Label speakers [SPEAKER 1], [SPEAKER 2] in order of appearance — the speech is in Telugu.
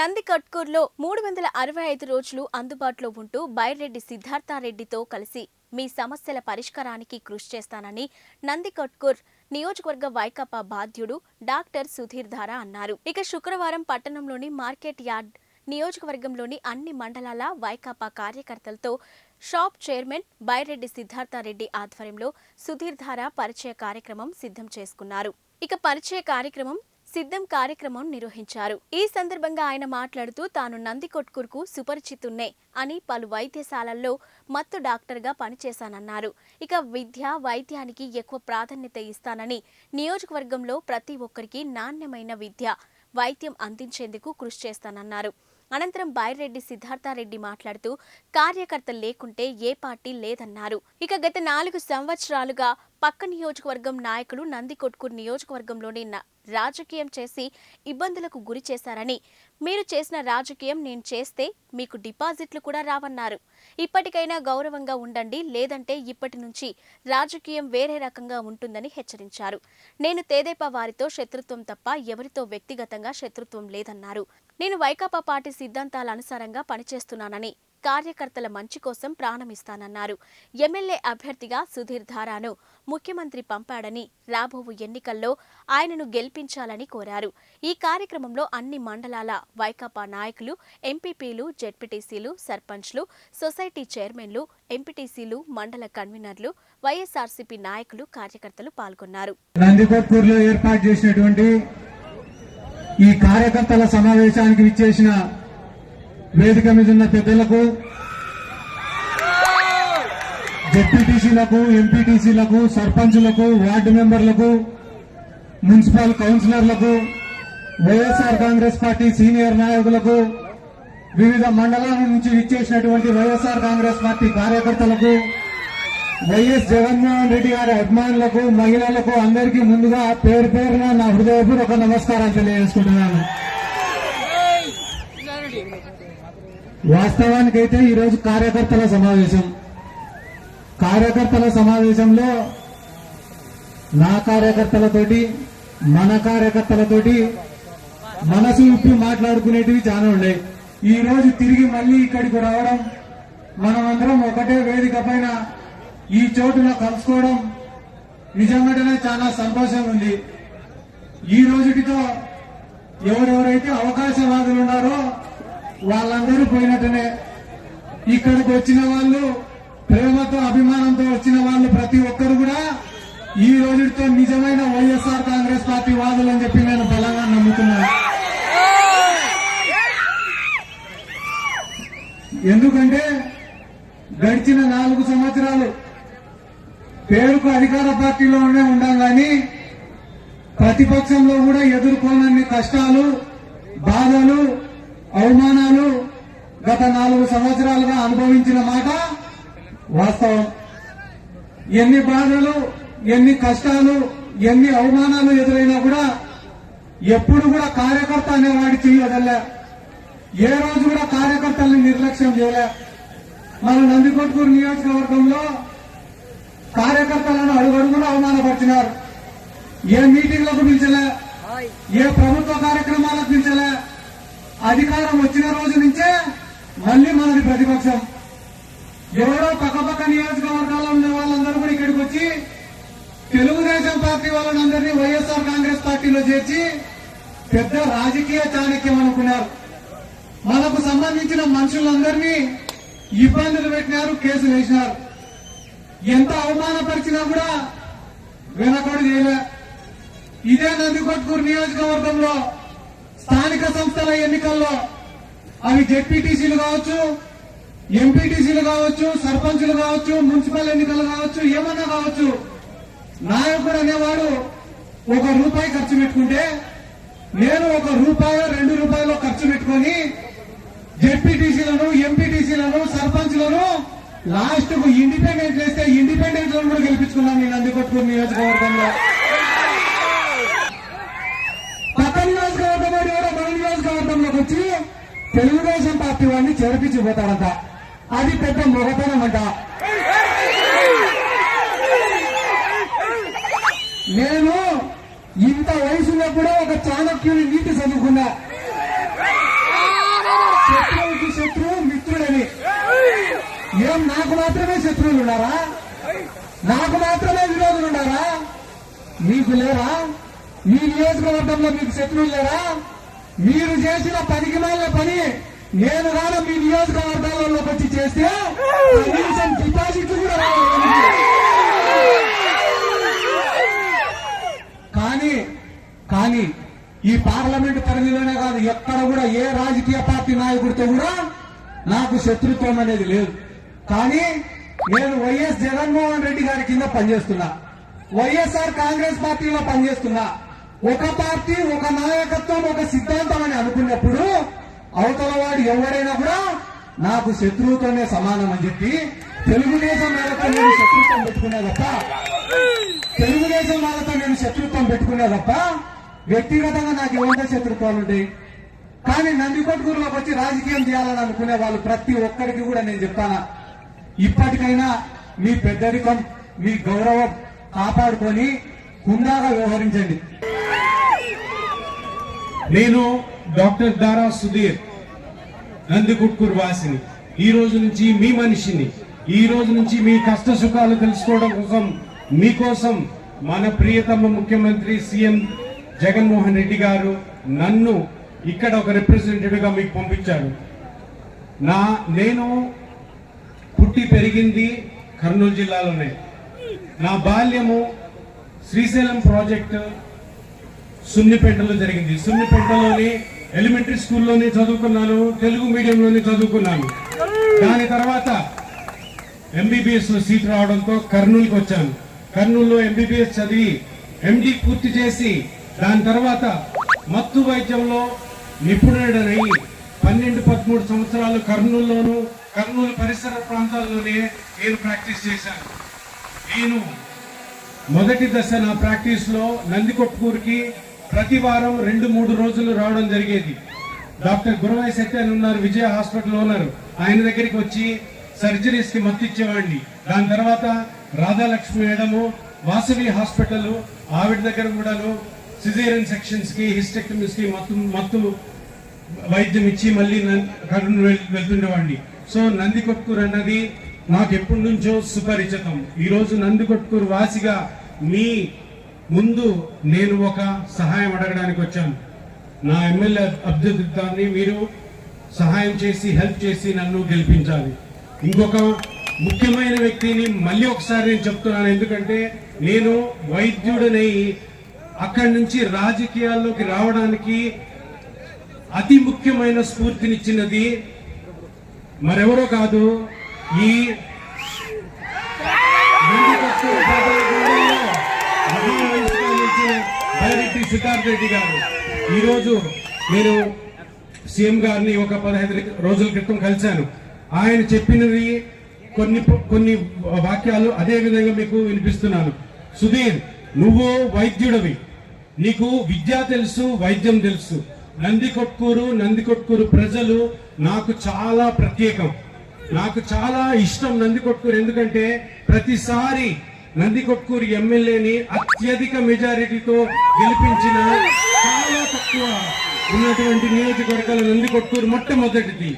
[SPEAKER 1] నంది కట్కూర్లో మూడు వందల అరవై ఐదు రోజులు అందుబాటులో ఉంటూ బైరెడ్డి సిద్ధార్థారెడ్డితో కలిసి మీ సమస్యల పరిష్కారానికి కృషి చేస్తానని నంది కట్కూర్ నియోజకవర్గ వైకాపా బాధ్యుడు డాక్టర్ సుధీర్ ధారా అన్నారు. ఇక శుక్రవారం పట్టణంలోని మార్కెట్ యార్డ్ నియోజకవర్గంలోని అన్ని మండలాల వైకాపా కార్యకర్తలతో షాప్ చైర్మన్ బైరెడ్డి సిద్ధార్థారెడ్డి ఆధ్వర్యంలో సుధీర్ధార పరిచయ కార్యక్రమం సిద్ధం చేసుకున్నారు. ఇక పరిచయ కార్యక్రమం సిద్ధం కార్యక్రమం నిర్వహించారు. ఈ సందర్భంగా ఆయన మాట్లాడుతూ తాను నందికొట్కూరుకు సుపరిచితున్నే అని పలు వైద్యశాలల్లో మత్తు డాక్టర్గా పనిచేశానన్నారు. ఇక విద్య వైద్యానికి ఎక్కువ ప్రాధాన్యత ఇస్తానని నియోజకవర్గంలో ప్రతి ఒక్కరికి నాణ్యమైన విద్య వైద్యం అందించేందుకు కృషి చేస్తానన్నారు. అనంతరం బైరెడ్డి సిద్ధార్థారెడ్డి మాట్లాడుతూ కార్యకర్త లేకుంటే ఏ పార్టీ లేదన్నారు. ఇక గత నాలుగు సంవత్సరాలుగా పక్క నియోజకవర్గం నాయకులు నందికొట్కూరు నియోజకవర్గంలోని న- రాజకీయం చేసి ఇబ్బందులకు గురి చేశారని మీరు చేసిన రాజకీయం నేను చేస్తే మీకు డిపాజిట్లు కూడా రావన్నారు. ఇప్పటికైనా గౌరవంగా ఉండండి లేదంటే ఇప్పటి నుంచి రాజకీయం వేరే రకంగా ఉంటుందని హెచ్చరించారు. నేను తేదేపా వారితో శత్రుత్వం తప్ప ఎవరితో వ్యక్తిగతంగా శత్రుత్వం లేదన్నారు. నేను వైకాపా పార్టీ సిద్ధాంతాల అనుసారంగా పనిచేస్తున్నానని కార్యకర్తల మంచి కోసం ప్రాణమిస్తానన్నారు. ఎమ్మెల్యే అభ్యర్థిగా సుధీర్ ధారాను ముఖ్యమంత్రి పంపాడని రాబోవు ఎన్నికల్లో ఆయనను గెలిపించాలని కోరారు. ఈ కార్యక్రమంలో అన్ని మండలాల వైకాపా నాయకులు ఎంపీపీలు జెడ్పీటీసీలు సర్పంచ్లు సొసైటీ చైర్మన్లు ఎంపీటీసీలు మండల కన్వీనర్లు వైఎస్ఆర్సీపీ నాయకులు కార్యకర్తలు పాల్గొన్నారు.
[SPEAKER 2] ఏర్పాటు చేసినటువంటి ఈ కార్యకర్తల సమావేశానికి విచ్చేసిన వేదిక మీద ఉన్న పెద్దలకు జెడ్పీటీసీలకు ఎంపీటీసీలకు సర్పంచులకు వార్డు మెంబర్లకు మున్సిపల్ కౌన్సిలర్లకు వైఎస్ఆర్ కాంగ్రెస్ పార్టీ సీనియర్ నాయకులకు వివిధ మండలాల నుంచి విచ్చేసినటువంటి వైఎస్ఆర్ కాంగ్రెస్ పార్టీ కార్యకర్తలకు వైఎస్ జగన్మోహన్ రెడ్డి గారి అభిమానులకు మహిళలకు అందరికీ ముందుగా పేరు పేరున నా హృదయపూర్వక నమస్కారాలు తెలియజేసుకుంటున్నాను. వాస్తవానికైతే ఈరోజు కార్యకర్తల సమావేశం. కార్యకర్తల సమావేశంలో నా కార్యకర్తలతోటి మన కార్యకర్తలతోటి మనసు ఇప్పి మాట్లాడుకునేటివి చాలా ఉన్నాయి. ఈ రోజు తిరిగి మళ్ళీ ఇక్కడికి రావడం మనమందరం ఒకటే వేదిక పైన ఈ చోటున కలుసుకోవడం నిజంగానే చాలా సంతోషం ఉంది. ఈ రోజుటితో ఎవరెవరైతే అవకాశవాదులు ఉన్నారో వాళ్ళందరూ పోయినట్టునే ఇక్కడికి వచ్చిన వాళ్ళు ప్రేమతో అభిమానంతో వచ్చిన వాళ్ళు ప్రతి ఒక్కరు కూడా ఈ రోజుతో నిజమైన వైఎస్ఆర్ కాంగ్రెస్ పార్టీ వాదులు అని చెప్పి నేను బలంగా నమ్ముతున్నాను. ఎందుకంటే గడిచిన నాలుగు సంవత్సరాలు పేరుకు అధికార పార్టీలోనే ఉండాం కానీ ప్రతిపక్షంలో కూడా ఎదుర్కోనన్ని కష్టాలు బాధలు అవమానాలు గత నాలుగు సంవత్సరాలుగా అనుభవించిన మాట వాస్తవం. ఎన్ని బాధలు ఎన్ని కష్టాలు ఎన్ని అవమానాలు ఎదురైనా కూడా ఎప్పుడు కూడా కార్యకర్త అనేవాడి చేయదల్లా ఏ రోజు కూడా కార్యకర్తల్ని నిర్లక్ష్యం చేయలే. మన నందికొట్కూరు నియోజకవర్గంలో కార్యకర్తలను అడుగడుగున అవమానపరిచినారు. ఏ మీటింగ్లకు పిలిచలే? ఏ ప్రభుత్వ కార్యక్రమాలకు పిలిచలే? అధికారం వచ్చిన రోజు నుంచే మళ్ళీ మనది ప్రతిపక్షం. ఎవరో పక్కపక్క నియోజకవర్గాల్లో ఉన్న వాళ్ళందరూ కూడా ఇక్కడికి వచ్చి తెలుగుదేశం పార్టీ వాళ్ళందరినీ వైఎస్ఆర్ కాంగ్రెస్ పార్టీలో చేర్చి పెద్ద రాజకీయ చాణక్యం అనుకున్నారు. మనకు సంబంధించిన మనుషులందరినీ ఇబ్బందులు పెట్టినారు కేసులు వేసినారు. ఎంత అవమానపరిచినా కూడా వెనకడు చేయలే ఇదే నందికొట్కూరు నియోజకవర్గంలో స్థానిక సంస్థల ఎన్నికల్లో అవి జెడ్పీటీసీలు కావచ్చు ఎంపీటీసీలు కావచ్చు సర్పంచులు కావచ్చు మున్సిపల్ ఎన్నికలు కావచ్చు ఏమన్నా కావచ్చు నాయకుడు అనేవాడు ఒక రూపాయి ఖర్చు పెట్టుకుంటే నేను ఒక రూపాయలు రెండు రూపాయలు ఖర్చు పెట్టుకొని జెడ్పీటీసీలను ఎంపీటీసీలను సర్పంచ్లను లాస్ట్కు ఇండిపెండెంట్ చేస్తే ఇండిపెండెంట్లను కూడా గెలిపించుకున్నాను నేను అందుకొట్టుకుని నియోజకవర్గంలో. తెలుగుదేశం పార్టీ వాడిని చేర్పించిపోతాడంట అది పెద్ద మొగతనమంట. నేను ఇంత వయసులో కూడా ఒక చాణక్యుని నీతి చదువుకున్నా. శత్రువుకి శత్రువు మిత్రుడని. ఏం నాకు మాత్రమే శత్రువులు ఉన్నారా? నాకు మాత్రమే విరోధులు ఉన్నారా? మీకు లేరా? మీ నియోజకవర్గంలో మీకు శత్రువులు లేరా? మీరు చేసిన పనికి మాలిన పని నేను కాదు మీ నియోజకవర్గాలలో వచ్చి చేస్తే కనీసం డిపాజిట్లు కూడా కానీ కానీ ఈ పార్లమెంట్ పరిధిలోనే కాదు ఎక్కడ కూడా ఏ రాజకీయ పార్టీ నాయకుడితో కూడా నాకు శత్రుత్వం అనేది లేదు. కానీ నేను వైఎస్ జగన్మోహన్ రెడ్డి గారి కింద పనిచేస్తున్నా. వైఎస్ఆర్ కాంగ్రెస్ పార్టీలో పనిచేస్తున్నా. ఒక పార్టీ ఒక నాయకత్వం ఒక సిద్ధాంతం అని అనుకున్నప్పుడు అవతల వాడు ఎవడైనా కూడా నాకు శత్రువుతోనే సమానం అని చెప్పి తెలుగుదేశం వాళ్ళతో నేను శత్రుత్వం పెట్టుకునే తప్ప తెలుగుదేశం వాళ్ళతో నేను శత్రుత్వం పెట్టుకునే తప్ప వ్యక్తిగతంగా నాకు ఏమైనా శత్రుత్వాలు ఉంటాయి? కానీ నందికొట్కూరులోకి వచ్చి రాజకీయం చేయాలని అనుకునే వాళ్ళు ప్రతి ఒక్కరికి కూడా నేను చెప్తానా? ఇప్పటికైనా మీ పెద్దరికం మీ గౌరవం కాపాడుకొని హుందాగా వ్యవహరించండి.
[SPEAKER 3] నేను డాక్టర్ దారా సుధీర్ నందికుట్కూర్ వాసిని. ఈ రోజు నుంచి మీ మనిషిని ఈ రోజు నుంచి మీ కష్ట సుఖాలు తెలుసుకోవడం కోసం మీకోసం మన ప్రియతమ ముఖ్యమంత్రి సీఎం జగన్మోహన్ రెడ్డి గారు నన్ను ఇక్కడ ఒక రిప్రజెంటేటివ్గా మీకు పంపించారు. నా నేను పుట్టి పెరిగింది కర్నూలు జిల్లాలోనే. నా బాల్యము శ్రీశైలం ప్రాజెక్టు సున్నిపేటలో జరిగింది. సున్నిపేటలోని ఎలిమెంటరీ స్కూల్లోనే చదువుకున్నాను తెలుగు మీడియంలోనే చదువుకున్నాను. దాని తర్వాత ఎంబీబీఎస్లో సీట్ రావడంతో కర్నూలుకి వచ్చాను. కర్నూలులో ఎంబీబీఎస్ చదివి ఎండి పూర్తి చేసి దాని తర్వాత మత్తు వైద్యంలో నిపుణుడనై పన్నెండు పదమూడు సంవత్సరాలు కర్నూలులోను కర్నూలు పరిసర ప్రాంతాల్లోనే నేను ప్రాక్టీస్ చేశాను. నేను మొదటి దశ నా ప్రాక్టీస్లో నందికొట్కూరుకి ప్రతి వారం రెండు మూడు రోజులు రావడం జరిగేది. డాక్టర్ గురవాయి సత్య అని ఉన్నారు విజయ హాస్పిటల్ ఉన్నారు. ఆయన దగ్గరికి వచ్చి సర్జరీస్కి మత్తు ఇచ్చేవాడిని దాని తర్వాత రాధాలక్ష్మి మేడము వాసవి హాస్పిటల్ ఆవిడ దగ్గర కూడాను సిజేరియన్ సెక్షన్స్కి హిస్టెక్టమిస్కి మత్తు మత్తు వైద్యం ఇచ్చి మళ్ళీ నం- వెళ్తుండేవాడిని. సో నందికొట్కూరు అన్నది నాకు ఎప్పటి నుంచో సుపరిచితం. ఈరోజు రోజు నందికొట్కూరు వాసిగా మీ ముందు నేను ఒక సహాయం అడగడానికి వచ్చాను. నా ఎమ్మెల్యే అభ్యర్థిత్వాన్ని మీరు సహాయం చేసి హెల్ప్ చేసి నన్ను గెలిపించాలి. ఇంకొక ముఖ్యమైన వ్యక్తిని మళ్ళీ ఒకసారి నేను చెప్తున్నాను. ఎందుకంటే నేను వైద్యుడినై అక్కడి నుంచి రాజకీయాల్లోకి రావడానికి అతి ముఖ్యమైన స్ఫూర్తినిచ్చినది మరెవరో కాదు ఈ బైరెడ్డి సిద్ధార్థ రెడ్డి గారు. ఈరోజు నేను సీఎం గారిని ఒక పదహైదు రోజుల క్రితం కలిశాను. ఆయన చెప్పినవి కొన్ని కొన్ని వాక్యాలు అదే విధంగా మీకు వినిపిస్తున్నాను. సుధీర్ నువ్వు వైద్యుడవి. నీకు విద్య తెలుసు వైద్యం తెలుసు. నందికొట్కూరు నందికొట్కూరు ప్రజలు నాకు చాలా ప్రత్యేకం. నాకు చాలా ఇష్టం నందికొట్కూరు. ఎందుకంటే ప్రతిసారి నందికొట్కూరు ఎమ్మెల్యేని అత్యధిక మెజారిటీతో గెలిపించిన చాలా తక్కువ ఉన్నటువంటి నియోజకవర్గాల నందికొట్కూరు మొట్టమొదటిది.